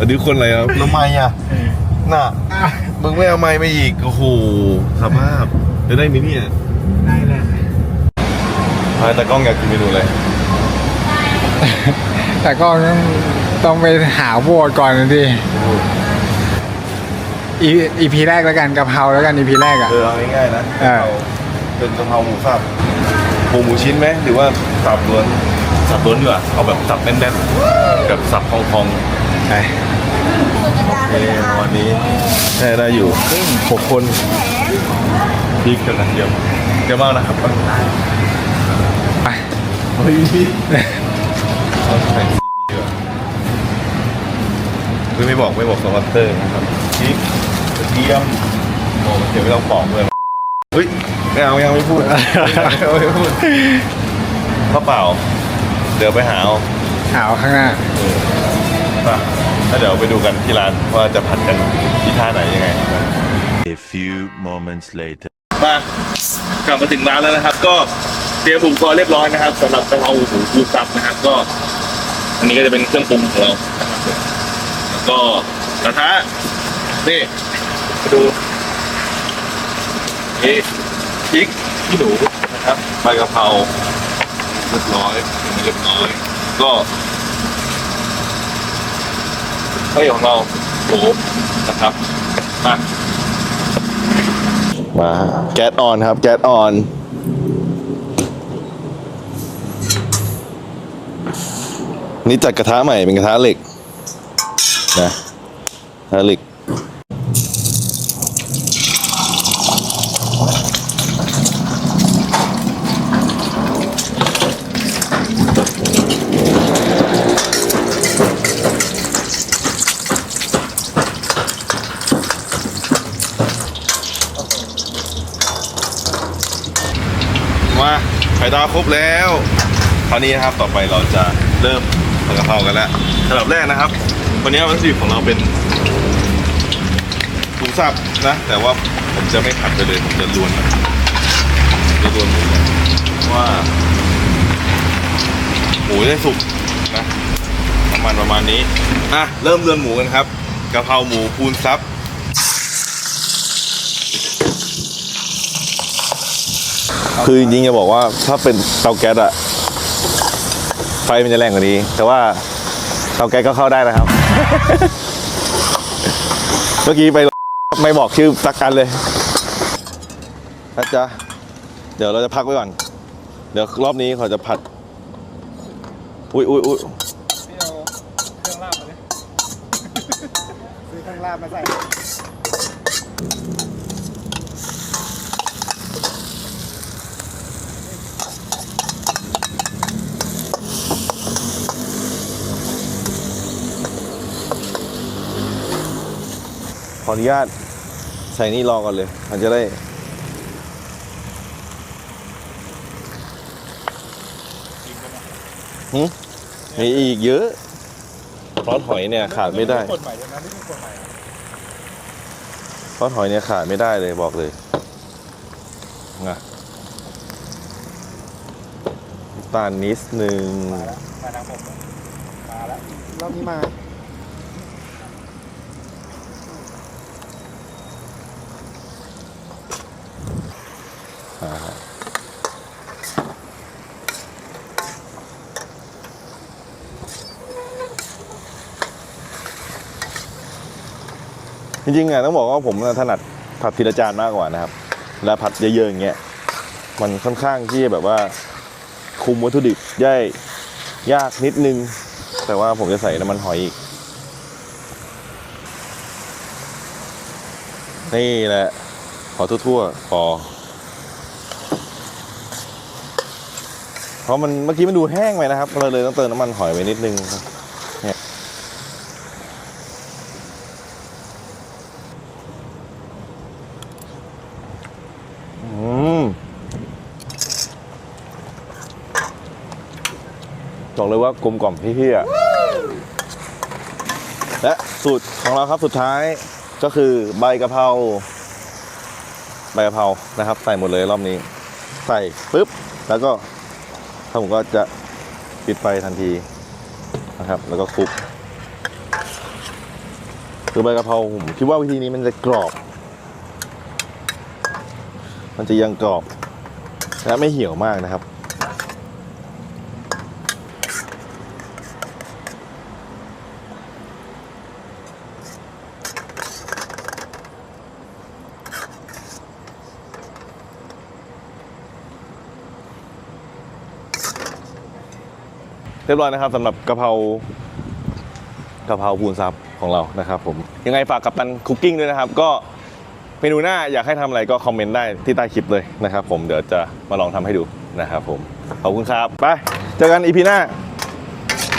อันนี้คนอะไรครับทำไมอะน่ะมึงไม่เอาไม้มาอีก โอ้โหสภาพจะได้ไหมเนี่ยได้แหละพายตากล้องอยากกินเมนูอะไรแต่ก็ต้องต้องไปหาโบสถ์ก่อนนะดิอีอีพีแรกแล้วกันกะเพราแล้วกันอีพีแรกอะเออเอาง่ายๆนะเออเป็นกะเพราหมูสับหมูหมูชิ้นไหมหรือว่าสับล้วนสับล้วนดีกว่าเอาแบบสับแน่นๆแบบสับพองๆ ไปโอเควันนี้ได้ได้อยู่หกคนพริกกับกระเทียมเดี๋ยวมานะครับไปเฮ้ยเอาใส่ซีดีกว่าคือไม่บอกไม่บอกสปอนเซอร์นะครับพริกกระเทียมโอ้เดี๋ยวไม่ต้องปอกเลยเฮ้ยไม่เอาไม่เอาไม่พูดไม่เอาไม่พูดข้าวเปล่า เดี๋ยวไปหาเอาหาวข้างหน้า ป่ะแล้วเดี๋ยวไปดูกันที่ร้านว่าจะผัดกันที่ท่าไหนยังไง A few moments later. มากลับมาถึงร้านแล้วนะครับ ก็เตรียมอุปกรณ์เรียบร้อยนะครับสำหรับกะเพราหมูปูซับนะครับ ก็ อันนี้ก็จะเป็นเครื่องปรุงของเรานะครับแล้วก็กระทะนี่มาดูนี่พริกขี้หนูนะครับใบกะเพราเรียบร้อยเรียบร้อย ก็ข้าว เฮ้ยของเราโหนะครับมามาแก๊สออนครับ แก๊สออน นี่จัดกระทะใหม่เป็นกระทะเหล็กนะกระทะเหล็ก มาไข่ดาวครบแล้วคราวนี้นะครับต่อไปเราจะเริ่มผัดกะเพรากันแล้วสำหรับแรกนะครับ วันนี้วัตถุดิบของเราเป็นหมูสับนะ แต่ว่าผมจะไม่ผัดไปเลยผมจะลวนจะลวนหมูว่าหมูได้สุกนะประมาณประมาณนี้อะเริ่มเลือนหมูกันครับกะเพราหมูพูนซับ คือจริงๆจะบอกว่าถ้าเป็นเตาแก๊สอะไฟมันจะแรงกว่านี้ แต่ว่าเตาแก๊สก็เข้าได้นะครับ เมื่อกี้ไปไม่บอกชื่อสักกันเลยนะจ๊ะเดี๋ยวเราจะพักไว้ก่อน เดี๋ยวรอบนี้เขาจะผัด อุ้ยอุ้ยอุ้ยพี่เอาเครื่องลาบมาเลยซื้อเครื่องลาบมาใส่ ออนุญาตใส่นี่รอก่อนเลย มันจะได้หืมมีอีกเยอะซอสหอยเนี่ยขาดไม่ได้กฎหมายนะนี่คือกฎหมายซอสหอยเนี่ยขาดไม่ได้เลยบอกเลยนะน้ำตาลนิดนึงมาทางผมมาแล้วรอบนี้มา จริงๆอะต้องบอกว่าผมถนัดผัดทีละจานมากกว่านะครับแล้วผัดเยอะๆอย่างเงี้ยมันค่อนข้างที่จะแบบว่าคุมวัตถุดิบได้ยากนิดนึง แต่ว่าผมจะใส่น้ำมันหอยอีก นี่แหละ ขอทั่วๆพอ เพ ราะมันเมื่อกี้มันดูแห้งไปนะครับเราเลยต้องเติมน้ำมันหอยไปนิดนึงเนี่ยบอกเลยว่ากลมกล่อมพี่ๆอะและสูตรของเราครับสุดท้ายก็คือใบกะเพราใบกะเพรานะครับ ใส่หมดเลยรอบนี้ ใส่ปุ๊บแล้วก็ ถ้าผมก็จะปิดไฟทันทีนะครับ แล้วก็คลุกคือใบกะเพราผมคิดว่าวิธีนี้มันจะกรอบ มันจะยังกรอบและไม่เหี่ยวมากนะครับ รียบร้อยนะครับสำหรับกะเพรากะเพราปูนซับของเรานะครับผมยังไงฝากกับตันคุกกิ้งด้วยนะครับ ก็เมนูหน้าอยากให้ทำอะไรก็คอมเมนต์ได้ที่ใต้คลิปเลยนะครับผมเดี๋ยวจะมาลองทำให้ดูนะครับผมขอบคุณครับไปเจอกันอีพีหน้า